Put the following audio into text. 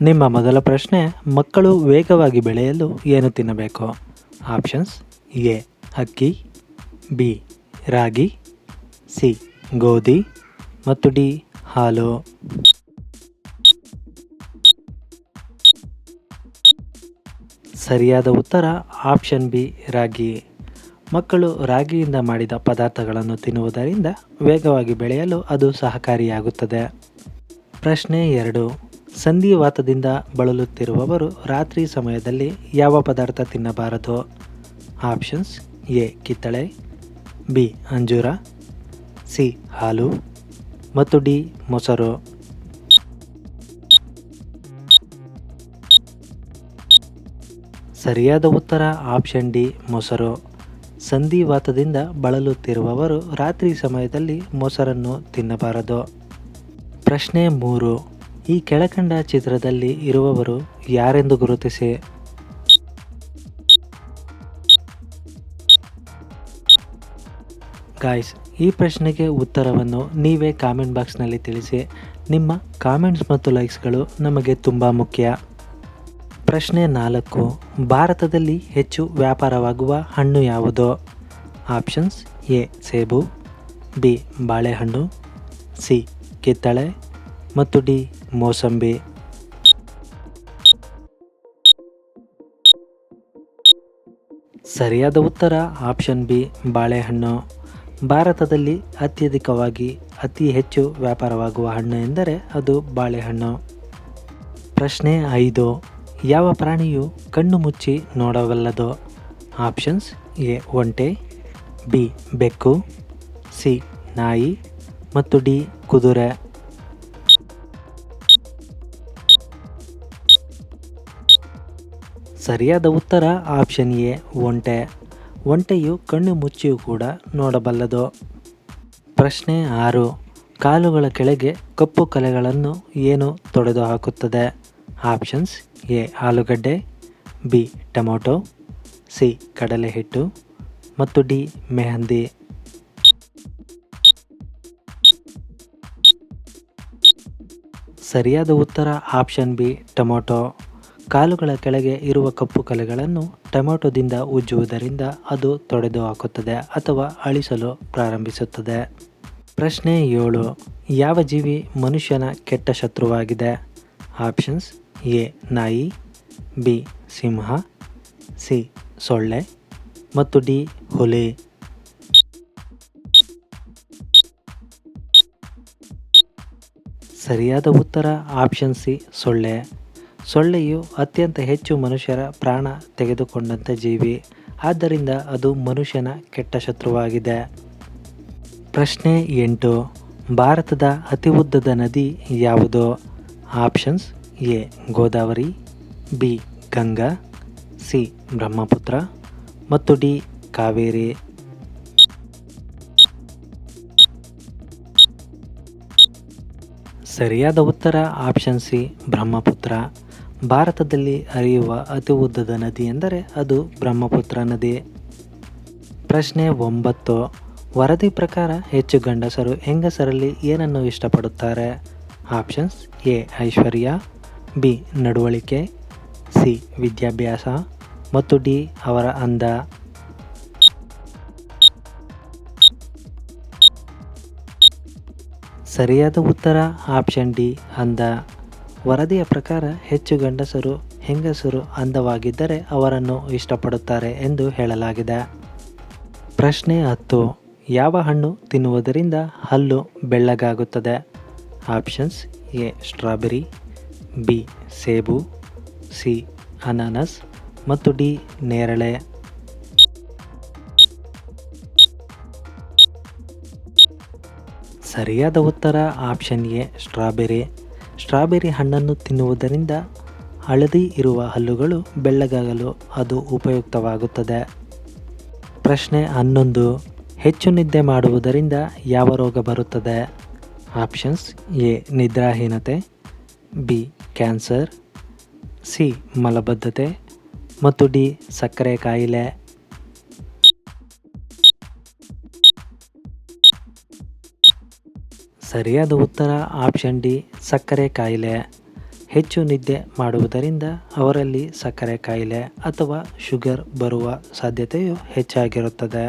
ನಿಮ್ಮ ಮೊದಲ ಪ್ರಶ್ನೆ, ಮಕ್ಕಳು ವೇಗವಾಗಿ ಬೆಳೆಯಲು ಏನು ತಿನ್ನಬೇಕು? ಆಪ್ಷನ್ಸ್, ಎ, ಅಕ್ಕಿ, ಬಿ, ರಾಗಿ, ಸಿ, ಗೋಧಿ ಮತ್ತು ಡಿ, ಹಾಲು. ಸರಿಯಾದ ಉತ್ತರ, ಆಪ್ಷನ್ ಬಿ, ರಾಗಿ. ಮಕ್ಕಳು ರಾಗಿಯಿಂದ ಮಾಡಿದ ಪದಾರ್ಥಗಳನ್ನು ತಿನ್ನುವುದರಿಂದ ವೇಗವಾಗಿ ಬೆಳೆಯಲು ಅದು ಸಹಕಾರಿಯಾಗುತ್ತದೆ. ಪ್ರಶ್ನೆ ಎರಡು. ಸಂಧಿವಾತದಿಂದ ಬಳಲುತ್ತಿರುವವರು ರಾತ್ರಿ ಸಮಯದಲ್ಲಿ ಯಾವ ಪದಾರ್ಥ ತಿನ್ನಬಾರದು? ಆಪ್ಷನ್ಸ್ ಎ, ಕಿತ್ತಳೆ, ಬಿ, ಅಂಜೂರ, ಸಿ, ಹಾಲು, ಮತ್ತು ಡಿ, ಮೊಸರು. ಸರಿಯಾದ ಉತ್ತರ ಆಪ್ಷನ್ ಡಿ, ಮೊಸರು. ಸಂಧಿವಾತದಿಂದ ಬಳಲುತ್ತಿರುವವರು ರಾತ್ರಿ ಸಮಯದಲ್ಲಿ ಮೊಸರನ್ನು ತಿನ್ನಬಾರದು. ಪ್ರಶ್ನೆ ಮೂರು. ಈ ಕೆಳಕಂಡ ಚಿತ್ರದಲ್ಲಿ ಇರುವವರು ಯಾರೆಂದು ಗುರುತಿಸಿ? ಗಾಯ್ಸ್ ಈ ಪ್ರಶ್ನೆಗೆ ಉತ್ತರವನ್ನು ನೀವೇ ಕಾಮೆಂಟ್ ಬಾಕ್ಸ್ನಲ್ಲಿ ತಿಳಿಸಿ. ನಿಮ್ಮ ಕಾಮೆಂಟ್ಸ್ ಮತ್ತು ಲೈಕ್ಸ್ಗಳು ನಮಗೆ ತುಂಬ ಮುಖ್ಯ. ಪ್ರಶ್ನೆ ನಾಲ್ಕು, ಭಾರತದಲ್ಲಿ ಹೆಚ್ಚು ವ್ಯಾಪಾರವಾಗುವ ಹಣ್ಣು ಯಾವುದು? ಆಪ್ಷನ್ಸ್ ಎ, ಸೇಬು, ಬಿ, ಬಾಳೆಹಣ್ಣು, ಸಿ, ಕಿತ್ತಳೆ, ಮತ್ತು ಡಿ ಮೋಸಂಬಿ ಸರಿಯಾದ ಉತ್ತರ ಆಪ್ಷನ್ ಬಿ ಬಾಳೆಹಣ್ಣು. ಭಾರತದಲ್ಲಿ ಅತ್ಯಧಿಕವಾಗಿ ಅತಿ ಹೆಚ್ಚು ವ್ಯಾಪಾರವಾಗುವ ಹಣ್ಣು ಎಂದರೆ ಅದು ಬಾಳೆಹಣ್ಣು. ಪ್ರಶ್ನೆ ಐದು, ಯಾವ ಪ್ರಾಣಿಯು ಕಣ್ಣು ಮುಚ್ಚಿ ನೋಡಬಲ್ಲದು? ಆಪ್ಷನ್ಸ್ ಎ, ಒಂಟೆ, ಬಿ, ಬೆಕ್ಕು, ಸಿ, ನಾಯಿ ಮತ್ತು ಡಿ, ಕುದುರೆ. ಸರಿಯಾದ ಉತ್ತರ ಆಪ್ಷನ್ ಎ, ಒಂಟೆ. ಒಂಟೆಯು ಕಣ್ಣು ಮುಚ್ಚಿಯೂ ಕೂಡ ನೋಡಬಲ್ಲದು. ಪ್ರಶ್ನೆ ಆರು, ಕಾಲುಗಳ ಕೆಳಗೆ ಕಪ್ಪು ಕಲೆಗಳನ್ನು ಏನು ತೊಡೆದು ಹಾಕುತ್ತದೆ? ಆಪ್ಷನ್ಸ್ ಎ, ಆಲೂಗಡ್ಡೆ, ಬಿ, ಟೊಮೊಟೊ, ಸಿ ಕಡಲೆ ಹಿಟ್ಟು ಮತ್ತು ಡಿ, ಮೆಹಂದಿ. ಸರಿಯಾದ ಉತ್ತರ ಆಪ್ಷನ್ ಬಿ, ಟೊಮೊಟೊ. ಕಾಲುಗಳ ಕೆಳಗೆ ಇರುವ ಕಪ್ಪು ಕಲೆಗಳನ್ನು ಟೊಮೆಟೊದಿಂದ ಉಜ್ಜುವುದರಿಂದ ಅದು ತೊಡೆದು ಹಾಕುತ್ತದೆ ಅಥವಾ ಅಳಿಸಲು ಪ್ರಾರಂಭಿಸುತ್ತದೆ. ಪ್ರಶ್ನೆ ಏಳು. ಯಾವ ಜೀವಿ ಮನುಷ್ಯನ ಕೆಟ್ಟ ಶತ್ರುವಾಗಿದೆ? ಆಪ್ಷನ್ಸ್ ಎ, ನಾಯಿ, ಬಿ, ಸಿಂಹ, ಸಿ, ಸೊಳ್ಳೆ ಮತ್ತು ಡಿ, ಹುಲಿ. ಸರಿಯಾದ ಉತ್ತರ ಆಪ್ಷನ್ ಸಿ, ಸೊಳ್ಳೆ. ಸೊಳ್ಳೆಯು ಅತ್ಯಂತ ಹೆಚ್ಚು ಮನುಷ್ಯರ ಪ್ರಾಣ ತೆಗೆದುಕೊಂಡಂಥ ಜೀವಿ. ಆದ್ದರಿಂದ ಅದು ಮನುಷ್ಯನ ಕೆಟ್ಟ ಶತ್ರುವಾಗಿದೆ. ಪ್ರಶ್ನೆ ಎಂಟು. ಭಾರತದ ಅತಿ ಉದ್ದದ ನದಿ ಯಾವುದು? Options A. Godavari, B. Ganga, C. Brahmaputra, ಮತ್ತು ಡಿ. ಕಾವೇರಿ. ಸರಿಯಾದ ಉತ್ತರ ಆಪ್ಷನ್ ಸಿ, ಬ್ರಹ್ಮಪುತ್ರ. ಭಾರತದಲ್ಲಿ ಹರಿಯುವ ಅತಿ ಉದ್ದದ ನದಿ ಎಂದರೆ ಅದು ಬ್ರಹ್ಮಪುತ್ರ ನದಿ. ಪ್ರಶ್ನೆ ಒಂಬತ್ತು. ವರದಿ ಪ್ರಕಾರ ಹೆಚ್ಚು ಗಂಡಸರು ಹೆಂಗಸರಲ್ಲಿ ಏನನ್ನು ಇಷ್ಟಪಡುತ್ತಾರೆ? ಆಪ್ಷನ್ಸ್ ಎ, ಐಶ್ವರ್ಯ, ಬಿ, ನಡವಳಿಕೆ, ಸಿ, ವಿದ್ಯಾಭ್ಯಾಸ ಮತ್ತು ಡಿ, ಅವರ ಅಂದ. ಸರಿಯಾದ ಉತ್ತರ? ಆಪ್ಷನ್ ಡಿ, ಅಂದ. ವರದಿಯ ಪ್ರಕಾರ ಹೆಚ್ಚು ಗಂಡಸರು, ಹೆಂಗಸರು ಅಂದವಾಗಿದ್ದರೆ ಅವರನ್ನು ಇಷ್ಟಪಡುತ್ತಾರೆ ಎಂದು ಹೇಳಲಾಗಿದೆ. ಪ್ರಶ್ನೆ ಹತ್ತು, ಯಾವ ಹಣ್ಣು ತಿನ್ನುವುದರಿಂದ ಹಲ್ಲು ಬೆಳ್ಳಗಾಗುತ್ತದೆ? ಆಪ್ಷನ್ಸ್ ಎ, ಸ್ಟ್ರಾಬೆರಿ, ಬಿ, ಸೇಬು, ಸಿ, ಅನಾನಸ್, ಮತ್ತು ಡಿ, ನೇರಳೆ. ಸರಿಯಾದ ಉತ್ತರ ಆಪ್ಷನ್ ಎ, ಸ್ಟ್ರಾಬೆರಿ. ಸ್ಟ್ರಾಬೆರಿ ಹಣ್ಣನ್ನು ತಿನ್ನುವುದರಿಂದ ಹಳದಿ ಇರುವ ಹಲ್ಲುಗಳು ಬೆಳ್ಳಗಾಗಲು ಅದು ಉಪಯುಕ್ತವಾಗುತ್ತದೆ. ಪ್ರಶ್ನೆ ಹನ್ನೊಂದು, ಹೆಚ್ಚು ನಿದ್ದೆ ಮಾಡುವುದರಿಂದ ಯಾವ ರೋಗ ಬರುತ್ತದೆ? ಆಪ್ಷನ್ಸ್ ಎ, ನಿದ್ರಾಹೀನತೆ, ಬಿ, ಕ್ಯಾನ್ಸರ್, ಸಿ, ಮಲಬದ್ಧತೆ, ಮತ್ತು ಡಿ, ಸಕ್ಕರೆ ಕಾಯಿಲೆ. ಸರಿಯಾದ ಉತ್ತರ ಆಪ್ಷನ್ ಡಿ, ಸಕ್ಕರೆ ಕಾಯಿಲೆ. ಹೆಚ್ಚು ನಿದ್ದೆ ಮಾಡುವುದರಿಂದ ಅವರಲ್ಲಿ ಸಕ್ಕರೆ ಕಾಯಿಲೆ ಅಥವಾ ಶುಗರ್ ಬರುವ ಸಾಧ್ಯತೆಯು ಹೆಚ್ಚಾಗಿರುತ್ತದೆ.